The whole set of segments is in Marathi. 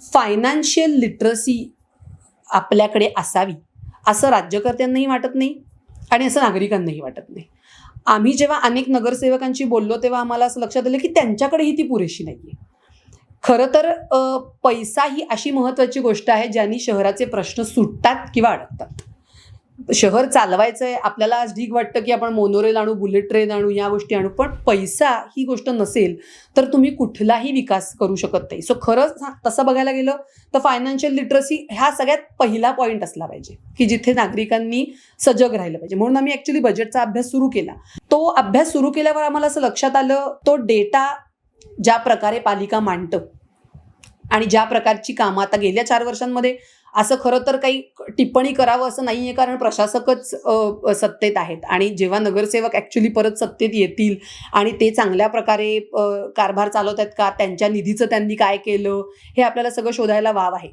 फायनान्शियल लिटरसी आपल्याकडे असावी असं राज्यकर्त्यांनाही वाटत नाही आणि असं नागरिकांनाही वाटत नाही. आम्ही जेव्हा अनेक नगरसेवकांशी बोललो तेव्हा आम्हाला असं लक्षात आलं की त्यांच्याकडेही ती पुरेशी नाही आहे खरं तर पैसा ही अशी महत्त्वाची गोष्ट आहे ज्यांनी शहराचे प्रश्न सुटतात किंवा अडकतात. शहर चालवायचं आहे आपल्याला आज ढीग वाटतं की आपण मोनोरेल आणू बुलेट ट्रेन आणू या गोष्टी आणू पण पैसा ही गोष्ट नसेल तर तुम्ही कुठलाही विकास करू शकत नाही. सो खरंच तसं बघायला गेलं तर फायनान्शियल लिटरसी हा सगळ्यात पहिला पॉईंट असला पाहिजे की जिथे नागरिकांनी सजग राहिलं पाहिजे. म्हणून आम्ही ॲक्च्युली बजेटचा अभ्यास सुरू केला. तो अभ्यास सुरू केल्यावर आम्हाला असं लक्षात आलं तो डेटा ज्या प्रकारे पालिका मांडतं आणि ज्या प्रकारची कामं आता गेल्या चार वर्षांमध्ये असं खरं तर काही टिप्पणी करावं असं नाही आहे कारण प्रशासकच सत्तेत आहेत. आणि जेव्हा नगरसेवक ॲक्च्युली परत सत्तेत येतील आणि ते चांगल्या प्रकारे कारभार चालवत आहेत का त्यांच्या निधीचं त्यांनी काय केलं हे आपल्याला सगळं शोधायला वाव आहे.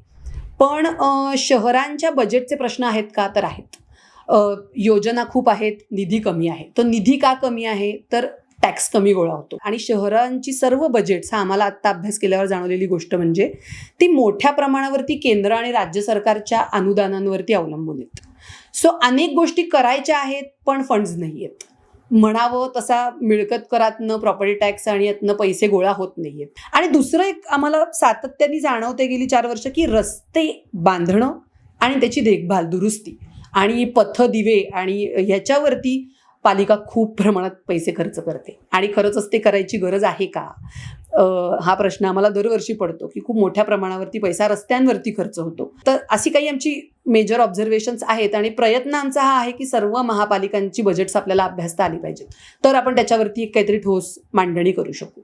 पण शहरांच्या बजेटचे प्रश्न आहेत का? तर आहेत. योजना खूप आहेत निधी कमी आहे. तर निधी का कमी आहे? तर टॅक्स कमी गोळा होतो आणि शहरांची सर्व बजेट्स हा आम्हाला आत्ता अभ्यास केल्यावर जाणवलेली गोष्ट म्हणजे ती मोठ्या प्रमाणावरती केंद्र आणि राज्य सरकारच्या अनुदानांवरती अवलंबून आहेत. सो अनेक गोष्टी करायच्या आहेत पण फंड्स नाही आहेत म्हणावं तसा मिळकत करातनं प्रॉपर्टी टॅक्स आणि यातनं पैसे गोळा होत नाही आहेत आणि दुसरं एक आम्हाला सातत्याने जाणवते गेली चार वर्ष की रस्ते बांधणं आणि त्याची देखभाल दुरुस्ती आणि पथदिवे आणि ह्याच्यावरती पालिका खूप प्रमाणात पैसे खर्च करते. आणि खरंच ते करायची गरज आहे का? हा प्रश्न आम्हाला दरवर्षी पडतो की खूप मोठ्या प्रमाणावरती पैसा रस्त्यांवरती खर्च होतो. तर अशी काही आमची मेजर ऑब्झर्वेशन्स आहेत आणि प्रयत्न आमचा हा आहे की सर्व महापालिकांची बजेट्स आपल्याला अभ्यासता आली पाहिजेत. तर आपण त्याच्यावरती एक काहीतरी ठोस मांडणी करू शकू.